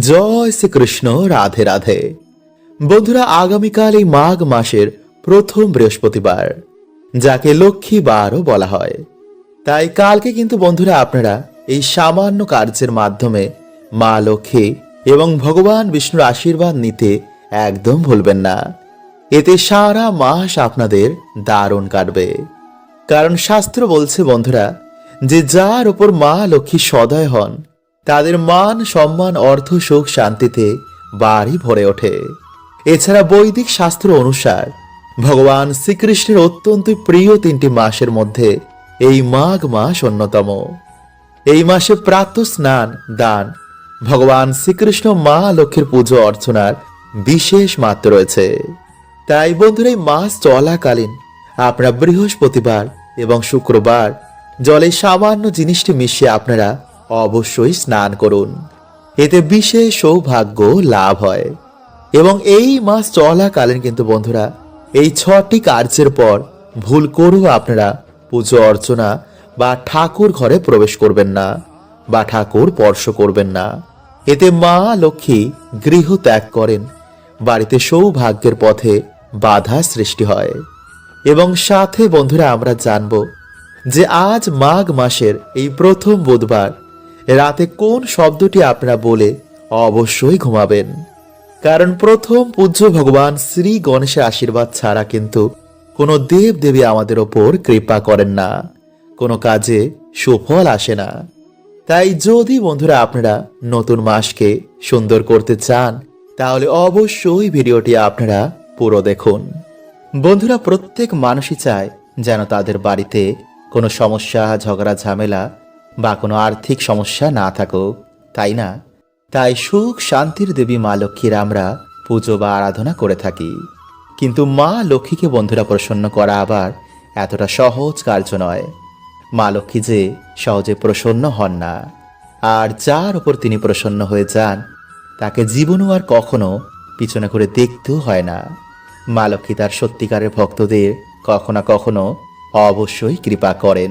জয় শ্রীকৃষ্ণ, রাধে রাধে। বন্ধুরা, আগামীকাল এই মাঘ মাসের প্রথম বৃহস্পতিবার, যাকে লক্ষ্মী বারও বলা হয়। তাই কালকে কিন্তু বন্ধুরা আপনারা এই সামান্য কার্যের মাধ্যমে মা লক্ষ্মী এবং ভগবান বিষ্ণুর আশীর্বাদ নিতে একদম ভুলবেন না। এতে সারা মাস আপনাদের দারুণ কাটবে। কারণ শাস্ত্র বলছে বন্ধুরা, যে যার উপর মা লক্ষ্মী সদয় হন তাদের মান, সম্মান, অর্থ সুখ শান্তিতে বাড়ি ভরে ওঠে। এছাড়া বৈদিক শাস্ত্র অনুসার ভগবান শ্রীকৃষ্ণের অত্যন্ত প্রিয় তিনটি মাসের মধ্যে এই মাঘ মাস অন্যতম। এই মাসে প্রাতঃ স্নান, দান, ভগবান শ্রীকৃষ্ণ মা লক্ষ্মীর পুজো অর্চনার বিশেষ মাত্র রয়েছে। তাই বন্ধুরা, এই মাস চলাকালীন আপনারা বৃহস্পতিবার এবং শুক্রবার জলে সামান্য জিনিসটি মিশিয়ে আপনারা অবশ্যই স্নান করুন। এতে বিশেষ সৌভাগ্য লাভ হয়। এবং এই মাস চলাকালীন কিন্তু বন্ধুরা, এই ছটি কার্যের পর ভুল করেও আপনারা পুজো অর্চনা বা ঠাকুর ঘরে প্রবেশ করবেন না বা ঠাকুর স্পর্শ করবেন না। এতে মা লক্ষ্মী গৃহ ত্যাগ করেন। বাড়িতে সৌভাগ্যের পথে বাধা সৃষ্টি হয়। এবং সাথে বন্ধুরা, আমরা জানব যে আজ মাঘ মাসের এই প্রথম বুধবার রাতে কোন শব্দটি আপনারা বলে অবশ্যই ঘুমাবেন। কারণ প্রথম পূজ্য ভগবান শ্রী গণেশের আশীর্বাদ ছাড়া কিন্তু কোনো দেব দেবী আমাদের ওপর কৃপা করেন না। কোনো কাজে সুফল আসে না। তাই যদি বন্ধুরা আপনারা নতুন মাসকে সুন্দর করতে চান, তাহলে অবশ্যই ভিডিওটি আপনারা পুরো দেখুন। বন্ধুরা প্রত্যেক মানুষই চায় যেন তাদের বাড়িতে কোনো সমস্যা, ঝগড়া, ঝামেলা বা কোনো আর্থিক সমস্যা না থাকুক, তাই না? তাই সুখ শান্তির দেবী মা লক্ষ্মীর আমরা পুজো বা আরাধনা করে থাকি। কিন্তু মা লক্ষ্মীকে বন্ধুরা প্রসন্ন করা আবার এতটা সহজ কার্য নয়। মা লক্ষ্মী যে সহজে প্রসন্ন হন না, আর যার উপর তিনি প্রসন্ন হয়ে যান, তাকে জীবনও আর কখনো পিছনে করে দেখতেও হয় না। মা লক্ষ্মী তার সত্যিকারের ভক্তদের কখনো কখনো অবশ্যই কৃপা করেন।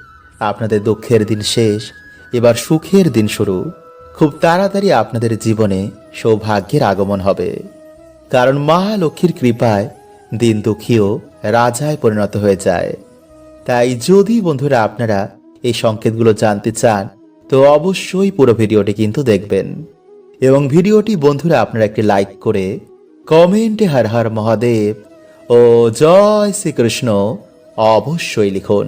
আপনাদের দুঃখের দিন শেষ, এবার সুখের দিন শুরু। খুব তাড়াতাড়ি আপনাদের জীবনে সৌভাগ্যের আগমন হবে। কারণ মা লক্ষ্মীর কৃপায় দিন দুঃখীও রাজায় পরিণত হয়ে যায়। তাই যদি বন্ধুরা আপনারা এই সংকেতগুলো জানতে চান, তো অবশ্যই পুরো ভিডিওটি কিন্তু দেখবেন। এবং ভিডিওটি বন্ধুরা আপনারা একটি লাইক করে কমেন্টে হর হর মহাদেব ও জয় শ্রীকৃষ্ণ অবশ্যই লিখুন।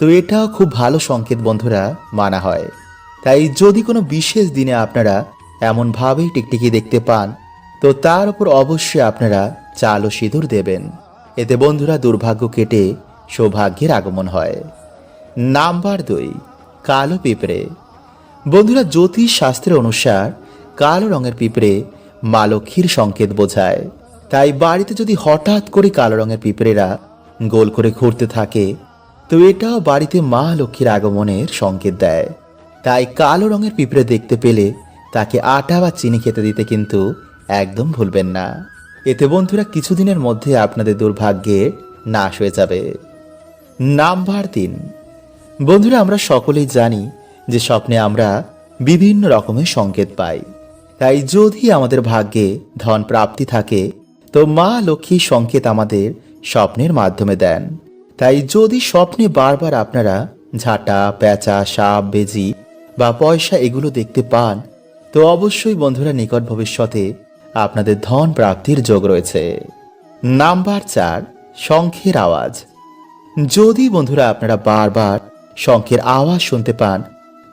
তো এটাও খুব ভালো সংকেত বন্ধুরা, মানা হয়। তাই যদি কোনো বিশেষ দিনে আপনারা এমনভাবেই টিকটিকি দেখতে পান, তো তার উপর অবশ্যই আপনারা চাল ও সিঁদুর দেবেন। এতে বন্ধুরা দুর্ভাগ্য কেটে সৌভাগ্যের আগমন হয়। নাম্বার দুই, কালো পিঁপড়ে। বন্ধুরা জ্যোতিষ শাস্ত্রের অনুসার কালো রঙের পিঁপড়ে মা লক্ষ্মীর সংকেত বোঝায়। তাই বাড়িতে যদি হঠাৎ করে কালো রঙের পিঁপড়েরা গোল করে ঘুরতে থাকে তো এটাও বাড়িতে মা লক্ষ্মীর আগমনের সংকেত দেয়। তাই কালো রঙের পিঁপড়ে দেখতে পেলে তাকে আটা বা চিনি খেতে দিতে কিন্তু একদম ভুলবেন না। এতে বন্ধুরা কিছুদিনের মধ্যে আপনাদের দুর্ভাগ্যে নাশ হয়ে যাবে। নাম্বার তিন। বন্ধুরা, আমরা সকলেই জানি যে স্বপ্নে আমরা বিভিন্ন রকমের সংকেত পাই। তাই যদি আমাদের ভাগ্যে ধন প্রাপ্তি থাকে, তো মা লক্ষ্মী সংকেত আমাদের স্বপ্নের মাধ্যমে দেন। তাই যদি স্বপ্নে বারবার আপনারা ঝাঁটা, পেঁচা, সাপ, বেজি বা পয়সা এগুলো দেখতে পান, তো অবশ্যই বন্ধুরা নিকট ভবিষ্যতে আপনাদের ধন প্রাপ্তির যোগ রয়েছে। নাম্বার চার, শঙ্খের আওয়াজ। যদি বন্ধুরা আপনারা বারবার শঙ্খের আওয়াজ শুনতে পান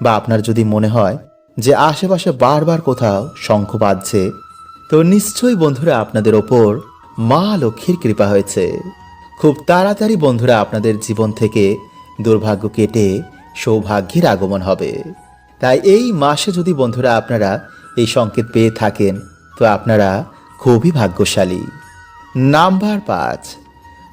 বা আপনার যদি মনে হয় যে আশেপাশে বারবার কোথাও শঙ্খ বাজছে, তো নিশ্চয়ই বন্ধুরা আপনাদের ওপর মা লক্ষ্মীর কৃপা হয়েছে। খুব তাড়াতাড়ি বন্ধুরা আপনাদের জীবন থেকে দুর্ভাগ্য কেটে সৌভাগ্যের আগমন হবে। তাই এই মাসে যদি বন্ধুরা আপনারা এই সংকেত পেয়ে থাকেন, তো আপনারা খুবই ভাগ্যশালী। নাম্বার পাঁচ।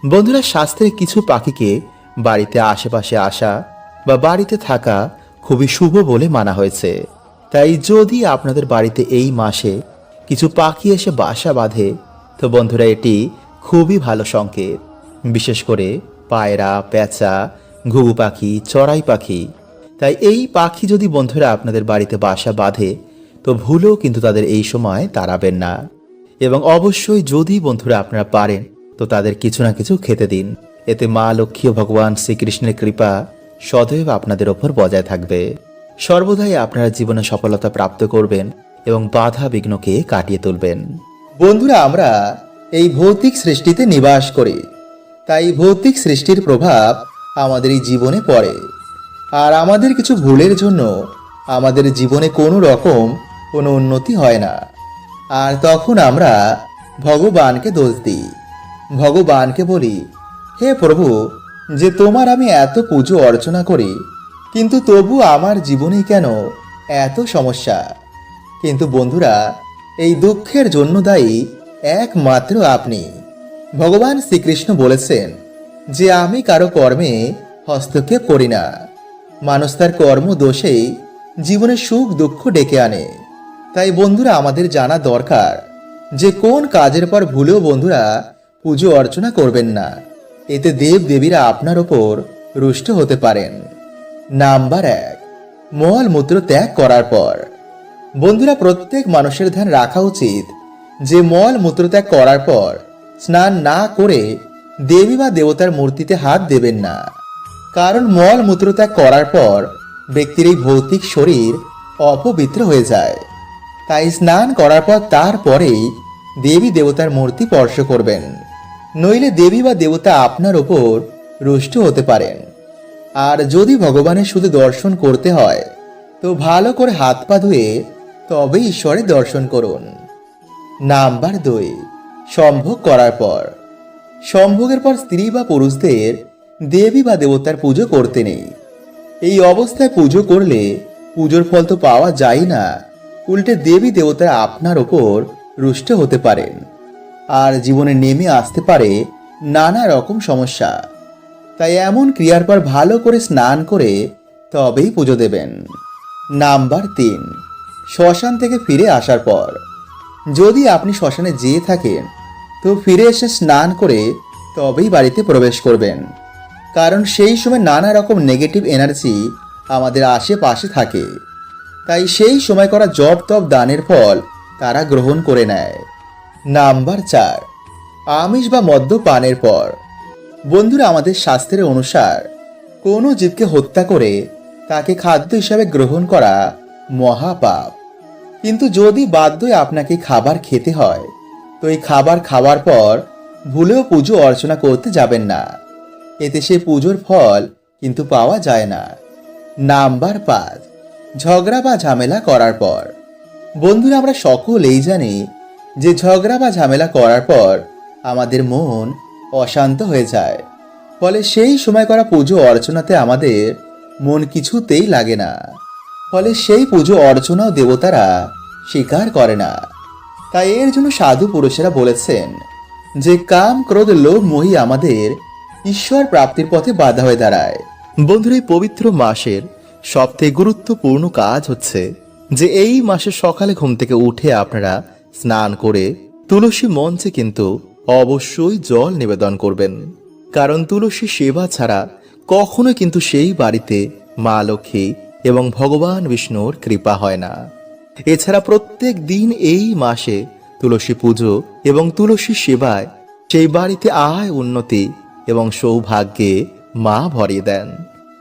বন্ধুরা শাস্ত্রে কিছু পাখিকে বাড়িতে আশেপাশে আসা বা বাড়িতে থাকা খুবই শুভ বলে মানা হয়েছে। তাই যদি আপনাদের বাড়িতে এই মাসে কিছু পাখি এসে বাসা বাঁধে, তো বন্ধুরা এটি খুবই ভালো সংকেত। বিশেষ করে পায়রা, পেঁচা, ঘুঘু পাখি, চড়াই পাখি। তাই এই পাখি যদি বন্ধুরা আপনাদের বাড়িতে বাসা বাঁধে, তো ভুলেও কিন্তু তাদের এই সময় তাড়াবেন না। এবং অবশ্যই যদি বন্ধুরা আপনারা পারেন, তো তাদের কিছু না কিছু খেতে দিন। এতে মা লক্ষ্মী ও ভগবান শ্রীকৃষ্ণের কৃপা সদৈব আপনাদের ওপর বজায় থাকবে। সর্বদাই আপনারা জীবনে সফলতা প্রাপ্ত করবেন এবং বাধা বিঘ্নকে কাটিয়ে তুলবেন। বন্ধুরা, আমরা এই ভৌতিক সৃষ্টিতে নিবাস করি। তাই ভৌতিক সৃষ্টির প্রভাব আমাদের এই জীবনে পড়ে। আর আমাদের কিছু ভুলের জন্য আমাদের জীবনে কোনো রকম কোনো উন্নতি হয় না। আর তখন আমরা ভগবানকে দোষ দিই। ভগবানকে বলি, হে প্রভু, যে তোমার আমি এত পুজো অর্চনা করি, কিন্তু তবু আমার জীবনে কেন এত সমস্যা? কিন্তু বন্ধুরা, এই দুঃখের জন্য দায়ী একমাত্র আপনি। ভগবান শ্রীকৃষ্ণ বলেছেন যে আমি কারও কর্মে হস্তক্ষেপ করি না। মানুষ তার কর্ম দোষেই জীবনে সুখ, দুঃখ ডেকে আনে। তাই বন্ধুরা, আমাদের জানা দরকার যে কোন কাজের পর ভুলেও বন্ধুরা পুজো অর্চনা করবেন না। এতে দেব দেবীরা আপনার ওপর রুষ্ট হতে পারেন। নাম্বার এক, মল মূত্র ত্যাগ করার পর। বন্ধুরা, প্রত্যেক মানুষের ধ্যান রাখা উচিত যে মল মূত্রত্যাগ করার পর স্নান না করে দেবী বা দেবতার মূর্তিতে হাত দেবেন না। কারণ মল মূত্রত্যাগ করার পর ব্যক্তির এই ভৌতিক শরীর অপবিত্র হয়ে যায়। তাই স্নান করার পর তারপরেই দেবী দেবতার মূর্তি স্পর্শ করবেন। নইলে দেবী বা দেবতা আপনার ওপর রুষ্ট হতে পারেন। আর যদি ভগবানের শুধু দর্শন করতে হয়, তো ভালো করে হাত পা ধুয়ে তবে ঈশ্বরের দর্শন করুন। নাম্বার দুই। সম্ভোগ করার পর। সম্ভোগের পর স্ত্রী বা পুরুষদের দেবী বা দেবতার পুজো করতে নেই। এই অবস্থায় পুজো করলে পুজোর ফল তো পাওয়া যায় না। উল্টে দেবী দেবতারা আপনার ওপর রুষ্ট হতে পারেন। আর জীবনে নেমে আসতে পারে নানা রকম সমস্যা। তাই এমন ক্রিয়ার পর ভালো করে স্নান করে তবেই পুজো দেবেন। নাম্বার তিন, শ্মশান থেকে ফিরে আসার পর। যদি আপনি শ্মশানে যেয়ে থাকেন তো ফিরে এসে স্নান করে তবেই বাড়িতে প্রবেশ করবেন। কারণ সেই সময় নানা রকম নেগেটিভ এনার্জি আমাদের আশেপাশে থাকে। তাই সেই সময় করা জপ তপ দানের ফল তারা গ্রহণ করে নেয়। নাম্বার চার, আমিষ বা মদ্য পানের পর। বন্ধুরা, আমাদের শাস্ত্রের অনুসার কোনো জীবকে হত্যা করে তাকে খাদ্য হিসাবে গ্রহণ করা মহাপাপ। কিন্তু যদি বাধ্যই আপনাকে খাবার খেতে হয় তো এই খাবার খাওয়ার পর ভুলেও পুজো অর্চনা করতে যাবেন না। এতে সে পুজোর ফল কিন্তু পাওয়া যায় না। নাম্বার পাঁচ ঝগড়া বা ঝামেলা করার পর। বন্ধুরা, আমরা সকলেই জানি যে ঝগড়া বা ঝামেলা করার পর আমাদের মন অশান্ত হয়ে যায়। ফলে সেই সময় করা পুজো অর্চনাতে আমাদের মন কিছুতেই লাগে না। ফলে সেই পুজো অর্চনাও দেবতারা স্বীকার করে না। তাই এর জন্য সাধু পুরুষেরা বলেছেন যে কাম ক্রোধ লোভ মোহি আমাদের ঈশ্বর প্রাপ্তির পথে বাধা হয়ে দাঁড়ায়। বন্ধুরা, এই পবিত্র মাসের সবথেকে গুরুত্বপূর্ণ কাজ হচ্ছে যে এই মাসে সকালে ঘুম থেকে উঠে আপনারা স্নান করে তুলসী মঞ্চে কিন্তু অবশ্যই জল নিবেদন করবেন। কারণ তুলসী সেবা ছাড়া কখনো কিন্তু সেই বাড়িতে মা লক্ষ্মী এবং ভগবান বিষ্ণুর কৃপা হয় না। এছাড়া প্রত্যেক দিন এই মাসে তুলসী পুজো এবং তুলসী সেবায় সেই বাড়িতে আয় উন্নতি এবং সৌভাগ্যে মা ভরিয়ে দেন।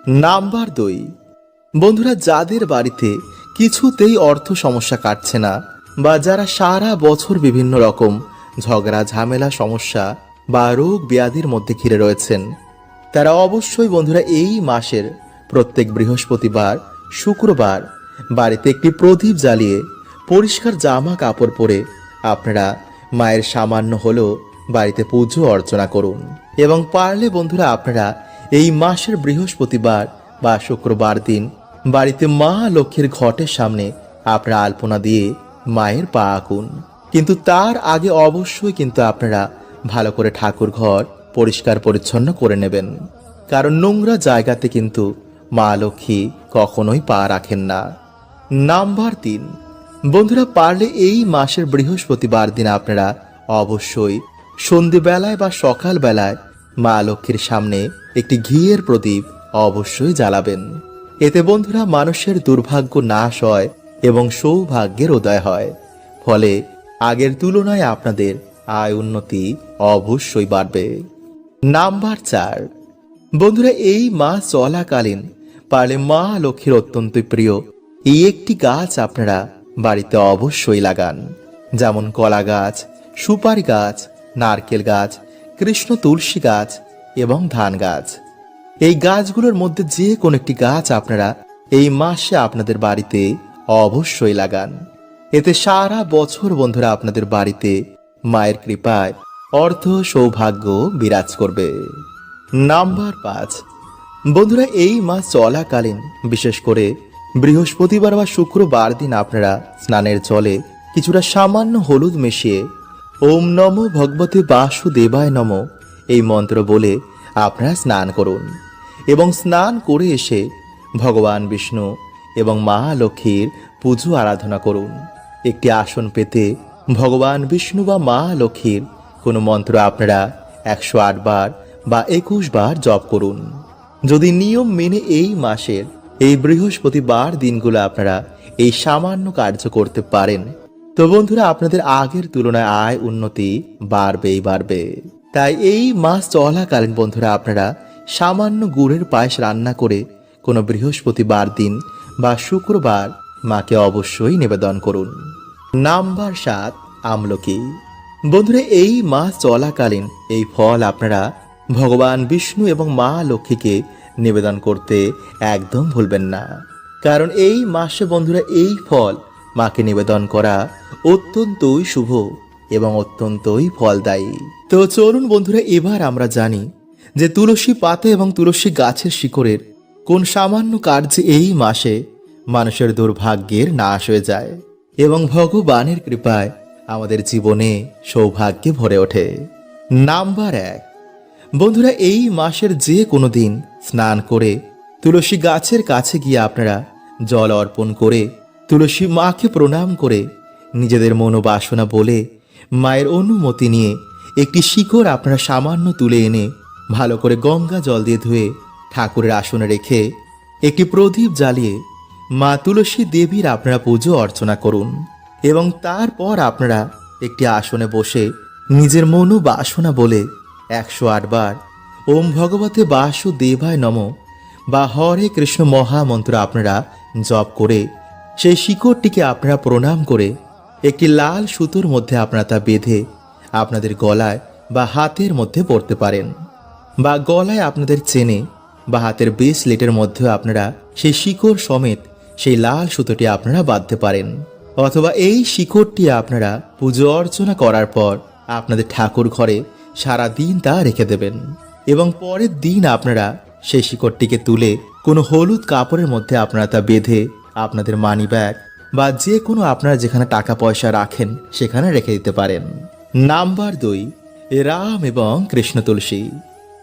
নাম্বার দুই। বন্ধুরা, যাদের বাড়িতে কিছুতেই অর্থ সমস্যা কাটছে না বা যারা সারা বছর বিভিন্ন রকম ঝগড়া, ঝামেলা, সমস্যা বা রোগ ব্যাধির মধ্যে ঘিরে রয়েছেন, তারা অবশ্যই বন্ধুরা এই মাসের প্রত্যেক বৃহস্পতিবার, শুক্রবার বাড়িতে একটি প্রদীপ জ্বালিয়ে পরিষ্কার জামা কাপড় পরে আপনারা মায়ের সামান্য হলেও বাড়িতে পুজো অর্চনা করুন। এবং পারলে বন্ধুরা আপনারা এই মাসের বৃহস্পতিবার বা শুক্রবার দিন বাড়িতে মা লক্ষ্মীর ঘটের সামনে আপনারা আলপনা দিয়ে মায়ের পা আঁকুন। কিন্তু তার আগে অবশ্যই কিন্তু আপনারা ভালো করে ঠাকুর ঘর পরিষ্কার পরিচ্ছন্ন করে নেবেন। কারণ নোংরা জায়গাতে কিন্তু মা লক্ষ্মী কখনোই পা রাখেন না। নাম্বার তিন। বন্ধুরা, পারলে এই মাসের বৃহস্পতিবার দিন আপনারা অবশ্যই সন্ধেবেলায় বা সকালবেলায় মা লক্ষ্মীর সামনে একটি ঘিয়ের প্রদীপ অবশ্যই জ্বালাবেন। এতে বন্ধুরা, মানুষের দুর্ভাগ্য নাশ হয় এবং সৌভাগ্যের উদয় হয়। ফলে আগের তুলনায় আপনাদের আয় উন্নতি অবশ্যই বাড়বে। নাম্বার চার। বন্ধুরা, এই মাস চলাকালীন পারলে মা লক্ষ্মীর অত্যন্ত প্রিয় এই একটি গাছ আপনারা বাড়িতে অবশ্যই লাগান। যেমন কলা গাছ, সুপারি গাছ, নারকেল গাছ, কৃষ্ণ তুলসী গাছ এবং ধান গাছ। এই গাছগুলোর মধ্যে যে কোনো একটি গাছ আপনারা এই মাসে আপনাদের বাড়িতে অবশ্যই লাগান। এতে সারা বছর বন্ধুরা আপনাদের বাড়িতে মায়ের কৃপায় অর্থ সৌভাগ্য বিরাজ করবে। নাম্বার পাঁচ। বন্ধুরা, এই মাস চলাকালীন বিশেষ করে বৃহস্পতিবার বা শুক্রবার দিন আপনারা স্নানের জলে কিছুটা সামান্য হলুদ মিশিয়ে ওম নম ভগবতে বাসুদেবায় নম এই মন্ত্র বলে আপনারা স্নান করুন এবং স্নান করে এসে ভগবান বিষ্ণু এবং মা লক্ষ্মীর পুজো আরাধনা করুন। একটি আসন পেতে ভগবান বিষ্ণু বা মা লক্ষ্মীর কোনো মন্ত্র আপনারা একশো বার বা একুশ বার জপ করুন। যদি নিয়ম মেনে এই মাসের এই বৃহস্পতিবার দিনগুলো আপনারা এই সামান্য কার্য করতে পারেন। তো বন্ধুরা, আপনাদের আগের তুলনায় আয় উন্নতি বাড়বেই বাড়বে। তাই এই মাস চলাকালীন বন্ধুরা, আপনারা সামান্য গুড়ের পায়েস রান্না করে কোনো বৃহস্পতিবার দিন বা শুক্রবার মাকে অবশ্যই নিবেদন করুন। নাম্বার সাত, আমলকি। বন্ধুরা, এই মাস চলাকালীন এই ফল আপনারা ভগবান বিষ্ণু এবং মা লক্ষ্মীকে নিবেদন করতে একদম ভুলবেন না। কারণ এই মাসে বন্ধুরা এই ফল মাকে নিবেদন করা অত্যন্তই শুভ এবং অত্যন্তই ফলদায়ী। তো চলুন বন্ধুরা, এবার আমরা জানি যে তুলসী পাতা এবং তুলসী গাছের শিকড়ের কোন সামান্য কার্যে এই মাসে মানুষের দুর্ভাগ্যের নাশ হয়ে যায় এবং ভগবানের কৃপায় আমাদের জীবনে সৌভাগ্যে ভরে ওঠে। নাম্বার এক বন্ধুরা, এই মাসের যে কোনো দিন স্নান করে তুলসী গাছের কাছে গিয়ে আপনারা জল অর্পণ করে তুলসী মাকে প্রণাম করে নিজেদের মনোবাসনা বলে মায়ের অনুমতি নিয়ে একটি শিকড় আপনারা সামান্য তুলে এনে ভালো করে গঙ্গা জল দিয়ে ধুয়ে ঠাকুরের আসনে রেখে একটি প্রদীপ জ্বালিয়ে মা তুলসী দেবীর আপনারা পুজো অর্চনা করুন এবং তারপর আপনারা একটি আসনে বসে নিজের মনো বাসনা বলে একশো আটবার ওম ভগবতে বাসুদেবায় নম বা হরে কৃষ্ণ মহামন্ত্র আপনারা জপ করে সেই শিকড়টিকে আপনারা প্রণাম করে একটি লাল সুতোর মধ্যে আপনারা তা বেঁধে আপনাদের গলায় বা হাতের মধ্যে পড়তে পারেন বা গলায় আপনাদের চেনে বা হাতের বেস লেটের মধ্যে আপনারা সেই শিকড় সমেত সেই লাল সুতোটি আপনারা বাঁধতে পারেন। অথবা এই শিকড়টি আপনারা পুজো অর্চনা করার পর আপনাদের ঠাকুর ঘরে সারা দিন তা রেখে দেবেন। এবং পরের দিন আপনারা সেই শিকড়টিকে তুলে কোনো হলুদ কাপড়ের মধ্যে আপনারা তা বেঁধে আপনাদের মানি ব্যাগ বা যে কোনো আপনারা যেখানে টাকা পয়সা রাখেন সেখানে রেখে দিতে পারেন। নাম্বার দুই, রাম এবং কৃষ্ণ তুলসী।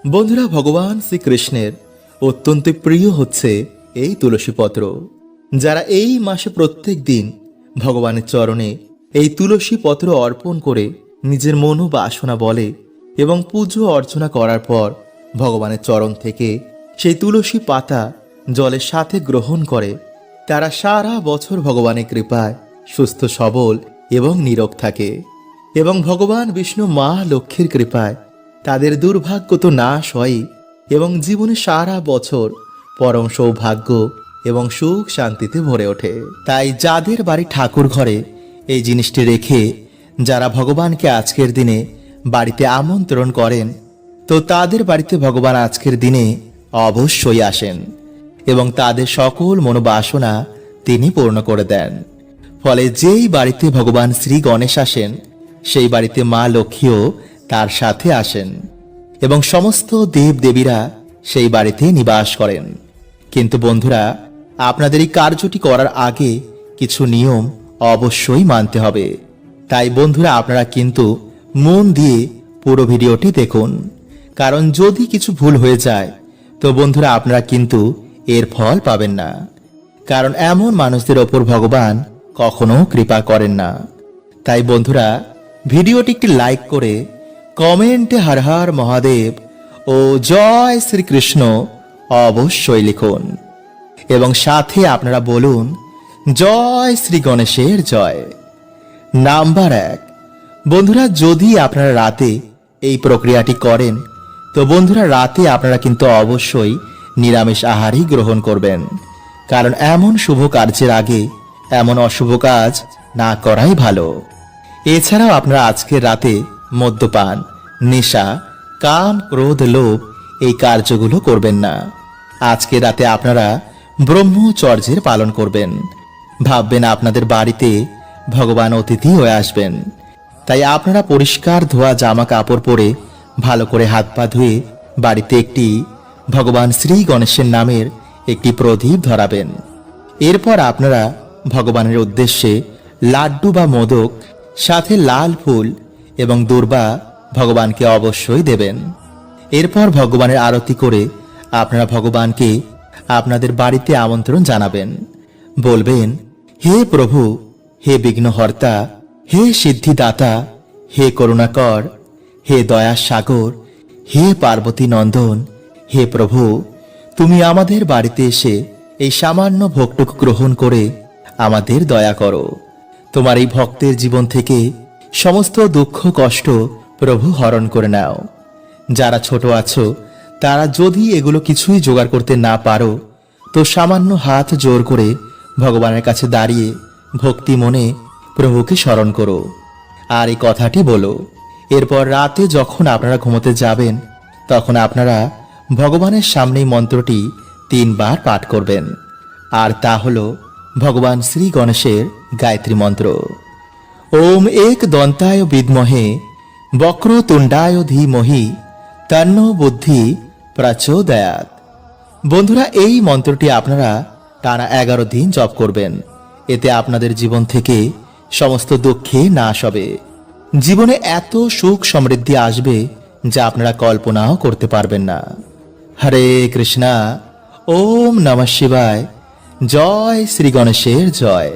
বন্ধুরা, ভগবান শ্রীকৃষ্ণের অত্যন্ত প্রিয় হচ্ছে এই তুলসী পত্র। যারা এই মাসে প্রত্যেক দিন ভগবানের চরণে এই তুলসী পত্র অর্পণ করে নিজের মনো বাসনা বলে এবং পুজো অর্চনা করার পর ভগবানের চরণ থেকে সেই তুলসী পাতা জলের সাথে গ্রহণ করে, তারা সারা বছর ভগবানের কৃপায় সুস্থ, সবল এবং নীরব থাকে এবং ভগবান বিষ্ণু মা লক্ষ্মীর কৃপায় তাদের দুর্ভাগ্য তো নাশ হয় এবং জীবনে সারা বছর পরম সৌভাগ্য এবং সুখ শান্তিতে ভরে ওঠে। তাই যাদের বাড়ি ঠাকুর ঘরে এই জিনিসটি রেখে, যারা ভগবানকে আজকের দিনে বাড়িতে আমন্ত্রণ করেন, তো তাদের বাড়িতে ভগবান আজকের দিনে অবশ্যই আসেন এবং তাদের সকল মনোবাসনা তিনি পূর্ণ করে দেন। ফলে যেই বাড়িতে ভগবান শ্রী গণেশ আসেন, সেই বাড়িতে মা লক্ষ্মীও তার সাথে আসেন এবং সমস্ত দেব দেবীরা সেই বাড়িতে নিবাস করেন। কিন্তু বন্ধুরা, আপনাদের এই কার্যটি করার আগে কিছু নিয়ম অবশ্যই মানতে হবে। তাই বন্ধুরা, আপনারা কিন্তু মন দিয়ে পুরো ভিডিওটি দেখুন। কারণ যদি কিছু ভুল হয়ে যায়, তো বন্ধুরা আপনারা কিন্তু এর ফল পাবেন না। কারণ এমন মানুষদের ওপর ভগবান কখনো কৃপা করেন না। তাই বন্ধুরা, ভিডিওটি একটি লাইক করে কমেন্টে হর হর মহাদেব ও জয় শ্রীকৃষ্ণ অবশ্যই লিখুন। এবং সাথে আপনারা বলুন, জয় শ্রী গণেশের জয়। নাম্বার এক বন্ধুরা, যদি আপনারা রাতে এই প্রক্রিয়াটি করেন, তো বন্ধুরা, রাতে আপনারা কিন্তু অবশ্যই নিরামিষ আহারই গ্রহণ করবেন। কারণ এমন শুভ কার্যের আগে এমন অশুভ কাজ না করাই ভালো। এছাড়াও আপনারা আজকের রাতে মদ্যপান, নেশা, কাম, ক্রোধ, লোভ এই কার্যগুলো করবেন না। আজকে রাতে আপনারা ব্রহ্মচর্যের পালন করবেন। ভাববেন আপনাদের বাড়িতে ভগবান অতিথি হয়ে আসবেন। তাই আপনারা পরিষ্কার ধোয়া জামা কাপড় পরে ভালো করে হাত পা ধুয়ে বাড়িতে একটি ভগবান শ্রী গণেশের নামের একটি প্রদীপ ধরাবেন। এরপর আপনারা ভগবানের উদ্দেশ্যে লাড্ডু বা মোদক, সাথে লাল ফুল এবং দুর্বা ভগবানকে অবশ্যই দেবেন। এরপর ভগবানের আরতি করে আপনারা ভগবানকে আপনাদের বাড়িতে আমন্ত্রণ জানাবেন। বলবেন, হে প্রভু, হে বিঘ্নহর্তা হে সিদ্ধিদাতা, হে করুণাকর, হে দয়া সাগর, হে পার্বতী নন্দন, হে প্রভু, তুমি আমাদের বাড়িতে এসে এই সামান্য ভোগটুকু গ্রহণ করে আমাদের দয়া করো। তোমার এই ভক্তের জীবন থেকে সমস্ত দুঃখ, কষ্ট প্রভু হরণ করে নাও। যারা ছোট আছো, তারা যদি এগুলো কিছুই জোগাড় করতে না পারো, তো সামান্য হাত জোর করে ভগবানের কাছে দাঁড়িয়ে ভক্তি মনে প্রভুকে স্মরণ করো। আর এই কথাটি বলো, এরপর রাতে যখন আপনারা ঘুমোতে যাবেন, তখন আপনারা ভগবানের সামনেই মন্ত্রটি তিনবার পাঠ করবেন। আর তা হল ভগবান শ্রী গণেশের গায়ত্রী মন্ত্র। ওম এক দন্তায় বিদ্মহে, বক্রতুণ্ডায় ধীমহি, তন্ন বুদ্ধি প্রচোদয়াত। বন্ধুরা, এই মন্ত্রটি আপনারা টানা এগারো দিন জপ করবেন। এতে আপনাদের জীবন থেকে সমস্ত দুঃখে নাশ হবে। জীবনে এত সুখ সমৃদ্ধি আসবে যা আপনারা কল্পনাও করতে পারবেন না। হরে কৃষ্ণা, ওম নমঃ শিবায়। জয় শ্রী গণেশের জয়।